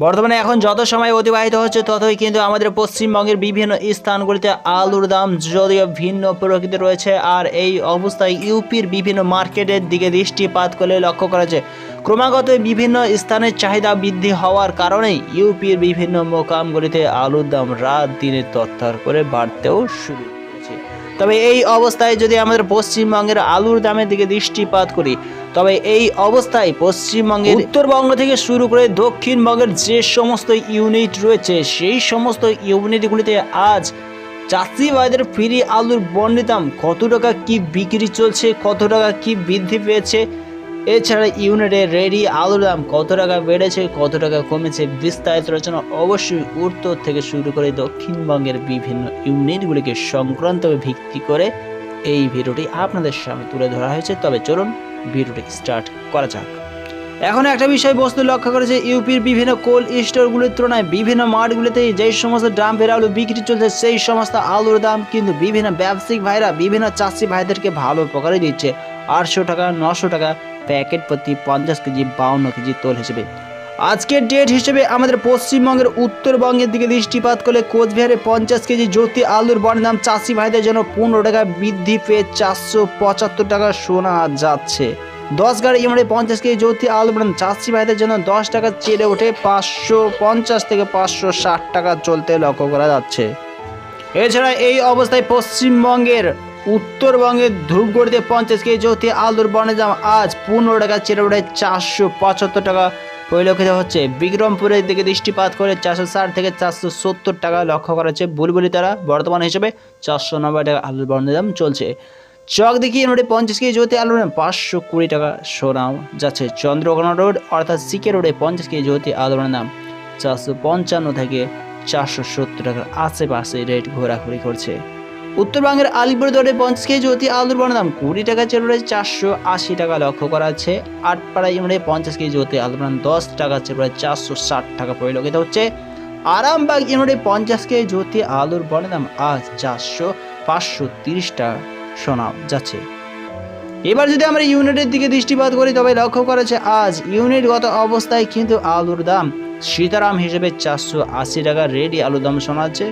বর্তমানে এখন যত সময় অতিবাহিত হচ্ছে, ততই কিন্তু আমাদের পশ্চিমবঙ্গের বিভিন্ন স্থানগুলিতে আলুর দাম যদিও ভিন্ন প্রকৃতি রয়েছে, আর এই অবস্থায় ইউপির বিভিন্ন মার্কেটের দিকে দৃষ্টিপাত করলে লক্ষ্য করা যায়। ক্রমাগত বিভিন্ন স্থানের চাহিদা বৃদ্ধি হওয়ার কারণেই ইউপির বিভিন্ন মোকামগুলিতে আলুর দাম রাত দিনে তত্তর করে বাড়তেও শুরু করেছে। তবে এই অবস্থায় যদি আমাদের পশ্চিমবঙ্গের আলুর দামের দিকে দৃষ্টিপাত করি, তবে এই অবস্থায় পশ্চিমবঙ্গের উত্তরবঙ্গ থেকে শুরু করে দক্ষিণবঙ্গের যে সমস্ত ইউনিট রয়েছে, সেই সমস্ত ইউনিটগুলিতে আজ চাষি ভাইদের ফ্রি আলুর বন্ডি দাম কত টাকা কি বিক্রি চলছে, কত টাকা কি বৃদ্ধি পেয়েছে এছাড়া ইউনিটে রেডি আলুর দাম কত টাকা বেড়েছে, কত টাকা কমেছে, বিস্তারিত রচনা অবশ্যই উত্তর থেকে শুরু করে দক্ষিণবঙ্গের বিভিন্ন ইউনিটগুলিকে সংক্রান্ত ভিত্তি করে এই ভিডিওটি আপনাদের সামনে তুলে ধরা হয়েছে। তবে চলুন ভিডিওটি স্টার্ট করা যাক। এখন একটা বিষয় বস্তু লক্ষ্য করেছে ইউপির বিভিন্ন কোল্ড স্টোরগুলির তুলনায় বিভিন্ন মাঠগুলিতে যেই সমস্ত ডাম্পের আলু বিক্রি চলছে, সেই সমস্ত আলুর দাম কিন্তু বিভিন্ন ব্যবসায়িক ভাইরা, বিভিন্ন চাষি ভাইদেরকে ভালো প্রকারে দিচ্ছে। আটশো টাকা, নশো টাকা প্যাকেট প্রতি পঞ্চাশ কেজি বাউন্ন কেজি তোল হিসেবে। আজকের ডেট হিসেবে আমাদের পশ্চিমবঙ্গের উত্তরবঙ্গের দিকে দৃষ্টিপাত করলে কোচবিহারে পঞ্চাশ কেজি জ্যোতি আলুর বনের দাম চাষি ভাইদের জন্য পনেরো টাকা বৃদ্ধি পেয়ে চারশো পঁচাত্তর টাকা শোনা যাচ্ছে। দশ গাড়ি ইমরে পঞ্চাশ কেজি জ্যোতি আলু বনের চাষি ভাইদের জন্য দশ টাকা চেড়ে ওঠে পাঁচশো পঞ্চাশ থেকে পাঁচশো ষাট টাকা চলতে লক্ষ্য করা যাচ্ছে। এছাড়া এই অবস্থায় পশ্চিমবঙ্গের উত্তরবঙ্গের ধূপগড়িতে পঞ্চাশ কেজি জ্যোতি আলুর বনের দাম আজ পনেরো টাকা ওঠে চারশো পঁচাত্তর টাকা। পরিলক্ষিত হচ্ছে, বিক্রমপুরের দিকে দৃষ্টিপাত করে চারশো ষাট থেকে চারশো সত্তর টাকা লক্ষ্য করা হচ্ছে বুলবুলি তারা। বর্তমান হিসেবে চারশো নব্বই টাকা আলুর বর্ণের দাম চলছে। চক দেখি মোটে পঞ্চাশ কেজি জ্যোতি আলুর দাম পাঁচশো কুড়ি টাকা শোনাও যাচ্ছে। চন্দ্রকোনা রোড অর্থাৎ সিকে রোডে পঞ্চাশ কেজি জ্যোতি আলুর দাম চারশো পঞ্চান্ন থেকে চারশো সত্তর টাকার আশেপাশে রেট ঘোরাঘুরি করছে। উত্তরবঙ্গের আলিপুরদুয়ারে পঞ্চাশ কেজি অতি আলুর বড় দাম কুড়ি টাকা চলে রয়েছে চারশো আশি টাকা লক্ষ্য করা আছে আটপাড়া ইমরে পঞ্চাশ কেজি অতি আলুর দাম দশ টাকা চলে রয়েছে চারশো ষাট টাকা পরিলক্ষিত হচ্ছে। আরামবাগ ইমরে পঞ্চাশ কেজি জ্যোতি আলুর বড় দাম আজ চারশো পাঁচশো তিরিশ টাকা শোনা যাচ্ছে। এবার যদি আমরা ইউনিটের দিকে দৃষ্টিপাত করি, তবে লক্ষ্য করা যাচ্ছে আজ ইউনিটগত অবস্থায় কিন্তু আলুর দাম সীতারাম হিসেবে চারশো আশি টাকা রেডি আলুর দাম শোনা যাচ্ছে।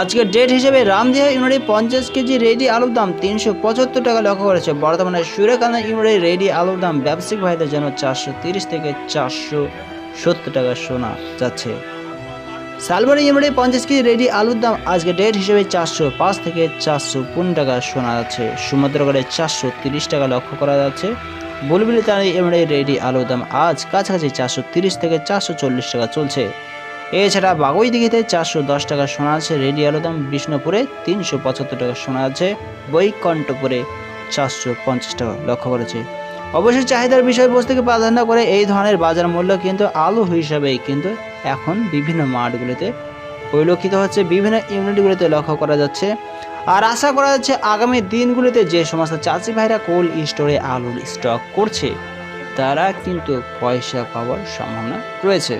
আজকের ডেট হিসেবে রামদিয়া ইউনিটে পঞ্চাশ কেজি রেডি আলুর দাম তিনশো পঁচাত্তর টাকা লক্ষ্য করেছে। বর্তমানে সুরেকান্দা ইউনিটে রেডি আলুর দাম ব্যবসায়িক ভাইদের জন্য চারশো তিরিশ থেকে চারশো সত্তর টাকা শোনা যাচ্ছে। শালবাড়ি ইউনিটে পঞ্চাশ কেজি রেডি আলুর দাম আজকে ডেট হিসেবে চারশো পাঁচ থেকে চারশো পনেরো টাকা শোনা যাচ্ছে। সুমদ্রগড়ে চারশো তিরিশ টাকা লক্ষ্য করা যাচ্ছে। বুলবুলি তাঁর ইউনিটে রেডি আলুর দাম আজ কাছাকাছি চারশো তিরিশ থেকে চারশো চল্লিশ টাকা চলছে। এছাড়া বাগুইদিঘিতে চারশো দশ টাকা শোনা আছে, রেডি আলুর দাম বিষ্ণুপুরে তিনশো পঁচাত্তর টাকা শোনা আছে, বৈকণ্ঠপুরে চারশো পঞ্চাশ টাকা লক্ষ্য করেছে। অবশ্যই চাহিদার বিষয়বস্তুকে প্রাধান্য করে এই ধরনের বাজার মূল্য কিন্তু আলু হিসাবেই কিন্তু এখন বিভিন্ন মাঠগুলিতে পরিলক্ষিত হচ্ছে, বিভিন্ন ইউনিটগুলিতে লক্ষ্য করা যাচ্ছে। আর আশা করা যাচ্ছে আগামী দিনগুলিতে যে সমস্ত চাষি ভাইরা কোল্ড স্টোরে আলুর স্টক করছে, তারা কিন্তু পয়সা পাওয়ার সম্ভাবনা রয়েছে।